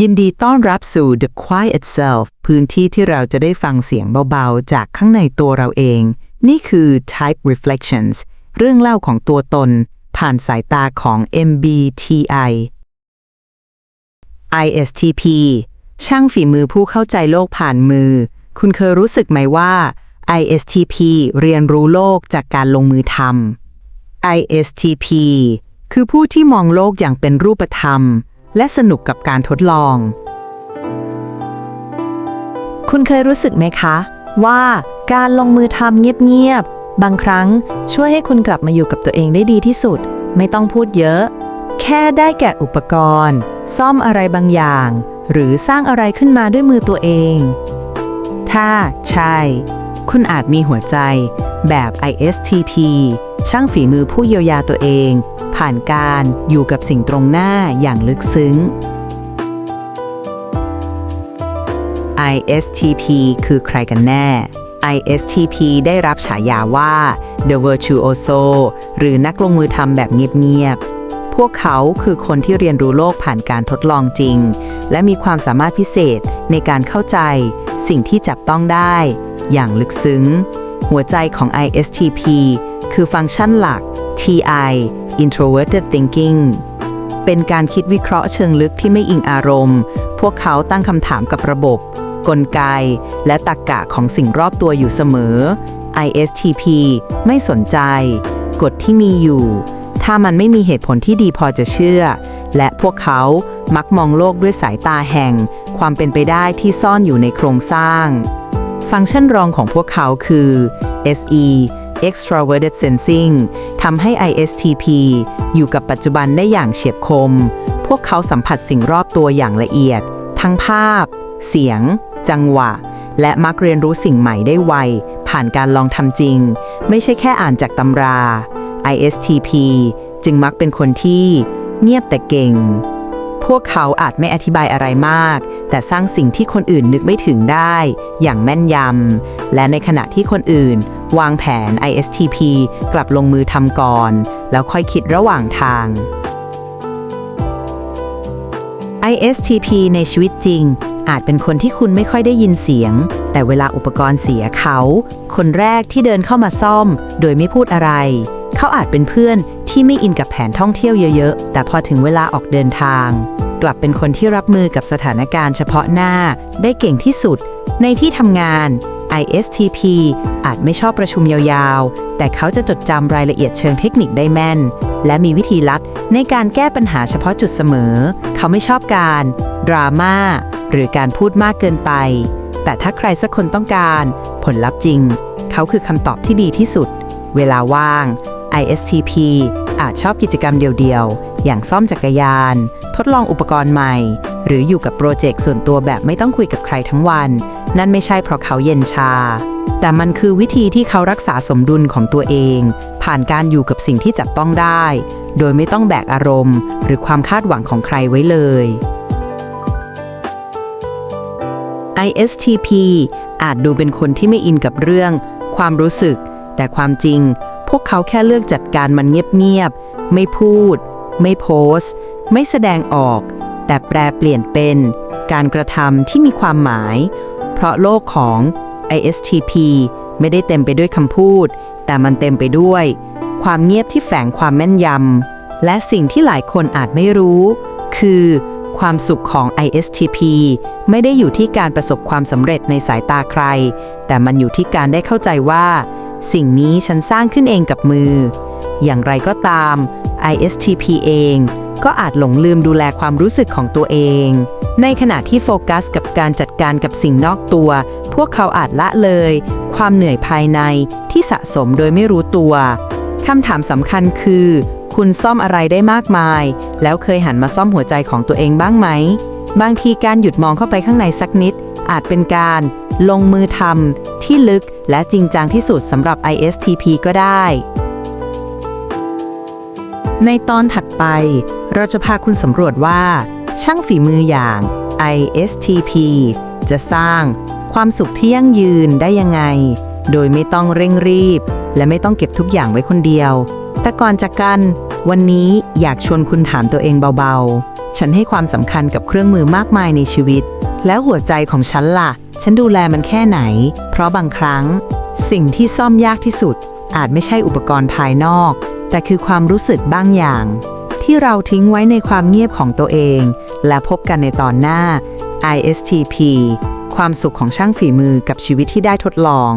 ยินดีต้อนรับสู่ The Quiet Self พื้นที่ที่เราจะได้ฟังเสียงเบาๆ จากข้างในตัวเราเอง นี่คือ Type Reflections เรื่องเล่าของตัวตน ผ่านสายตาของ MBTI ISTP ช่างฝีมือผู้เข้าใจโลกผ่านมือ คุณเคยรู้สึกไหมว่า ISTP เรียนรู้โลกจากการลงมือทำ ISTP คือผู้ที่มองโลกอย่างเป็นรูปธรรม และสนุกกับการทดลอง คุณเคยรู้สึกไหมคะ ว่าการลงมือทำเงียบๆ บางครั้งช่วยให้คุณกลับมาอยู่กับตัวเองได้ดีที่สุด ไม่ต้องพูดเยอะ แค่ได้แกะอุปกรณ์ ซ่อมอะไรบางอย่าง หรือสร้างอะไรขึ้นมาด้วยมือตัวเอง ถ้าใช่ คุณอาจมีหัวใจแบบ ISTP ช่างฝีมือผู้เยียวยาตัวเอง ผ่านการอยู่กับสิ่งตรงหน้าอย่างลึกซึ้ง ISTP คือใครกันแน่ ISTP ได้รับฉายาว่า The Virtuoso หรือนักลงมือทำแบบเงียบๆ พวกเขาคือคนที่เรียนรู้โลกผ่านการทดลองจริง และมีความสามารถพิเศษในการเข้าใจ สิ่งที่จับต้องได้ อย่างลึกซึ้ง หัวใจของ ISTP คือฟังก์ชันหลัก TI Introverted Thinking เป็นการคิดวิเคราะห์เชิงลึกที่ไม่อิงอารมณ์ พวกเขาตั้งคำถามกับระบบ กลไก และตรรกะของสิ่งรอบตัวอยู่เสมอ ISTP ไม่สนใจ กฎที่มีอยู่ ถ้ามันไม่มีเหตุผลที่ดีพอจะเชื่อ และพวกเขามักมองโลกด้วยสายตาแห่ง ความเป็นไปได้ที่ซ่อนอยู่ในโครงสร้าง ฟังก์ชันรองของพวกเขาคือ SE extroverted sensing ทำให้ ISTP อยู่กับปัจจุบันได้อย่างเฉียบคม พวกเขาสัมผัสสิ่งรอบตัวอย่างละเอียด ทั้งภาพ เสียง จังหวะ และมักเรียนรู้สิ่งใหม่ได้ไว ผ่านการลองทำจริง ไม่ใช่แค่อ่านจากตำรา ISTP จึงมักเป็นคนที่เงียบแต่เก่ง พวกเขาอาจไม่อธิบายอะไรมาก แต่สร้างสิ่งที่คนอื่นนึกไม่ถึงได้ อย่างแม่นยำ และในขณะที่คนอื่น วางแผน ISTP กลับลงมือทำก่อน แล้วค่อยคิดระหว่างทาง ISTP ในชีวิตจริง อาจเป็นคนที่คุณไม่ค่อยได้ยินเสียง แต่เวลาอุปกรณ์เสียเขา คนแรกที่เดินเข้ามาซ่อม โดยไม่พูดอะไร เขาอาจเป็นเพื่อนที่ไม่อินกับแผนท่องเที่ยวเยอะๆ แต่พอถึงเวลาออกเดินทาง กลับเป็นคนที่รับมือกับสถานการณ์เฉพาะหน้าได้เก่งที่สุด ในที่ทำงาน ISTP อาจไม่ชอบประชุมยาวๆ แต่เขาจะจดจำรายละเอียดเชิงเทคนิคได้แม่น และมีวิธีลัดในการแก้ปัญหาเฉพาะจุดเสมอ เขาไม่ชอบการดราม่าหรือการพูดมากเกินไป แต่ถ้าใครสักคนต้องการผลลัพธ์จริง เขาคือคำตอบที่ดีที่สุด เวลาว่าง ISTP อาจชอบกิจกรรมเดียวๆ อย่างซ่อมจักรยาน ทดลองอุปกรณ์ใหม่ หรืออยู่กับโปรเจกต์ส่วนตัวแบบไม่ต้องคุยกับใครทั้งวัน นั่นไม่ใช่เพราะเขาเย็นชา แต่มันคือวิธีที่เขารักษาสมดุลของตัวเอง ผ่านการอยู่กับสิ่งที่จับต้องได้ โดยไม่ต้องแบกอารมณ์ หรือความคาดหวังของใครไว้เลย ISTP อาจดูเป็นคนที่ไม่อินกับเรื่อง ความรู้สึก แต่ความจริง พวกเขาแค่เลือกจัดการมันเงียบๆ ไม่พูด ไม่โพสต์ ไม่แสดงออก แต่แปลเปลี่ยนเป็น การกระทำที่มีความหมาย เพราะโลกของ ISTP ไม่ได้เต็มไปด้วยคำพูด แต่มันเต็มไปด้วย ความเงียบที่แฝงความแม่นยำ และสิ่งที่หลายคนอาจไม่รู้ คือ ความสุขของ ISTP ไม่ได้อยู่ที่การประสบความสำเร็จในสายตาใคร แต่มันอยู่ที่การได้เข้าใจว่า สิ่งนี้ฉันสร้างขึ้นเองกับมือ อย่างไรก็ตาม ISTP เอง ก็อาจหลงลืมดูแลความรู้สึกของตัวเอง ในขณะที่โฟกัสกับการจัดการกับสิ่งนอกตัว พวกเขาอาจละเลย ความเหนื่อยภายในที่สะสมโดยไม่รู้ตัวคำถามสำคัญคือ คุณซ่อมอะไรได้มากมาย แล้วเคยหันมาซ่อมหัวใจของตัวเองบ้างไหม บางทีการหยุดมองเข้าไปข้างในสักนิด อาจเป็นการ ลงมือทำที่ลึกและจริงจังที่สุดสำหรับ ISTP ก็ได้ ในตอนถัดไป เราจะพาคุณสำรวจว่า ช่างฝีมืออย่าง ISTP จะสร้างความสุขที่ยั่งยืนได้ยังไง โดยไม่ต้องเร่งรีบ และไม่ต้องเก็บทุกอย่างไว้คนเดียว แต่ก่อนจากกัน วันนี้อยากชวนคุณถามตัวเองเบาๆ ฉันให้ความสำคัญกับเครื่องมือมากมายในชีวิต แล้วหัวใจของฉันล่ะ ฉันดูแลมันแค่ไหน เพราะบางครั้ง สิ่งที่ซ่อมยากที่สุด อาจไม่ใช่อุปกรณ์ภายนอก แต่คือความรู้สึกบางอย่าง ที่เราทิ้งไว้ในความเงียบของตัวเอง และพบกันในตอนหน้า ISTP ความสุขของช่างฝีมือกับชีวิตที่ได้ทดลอง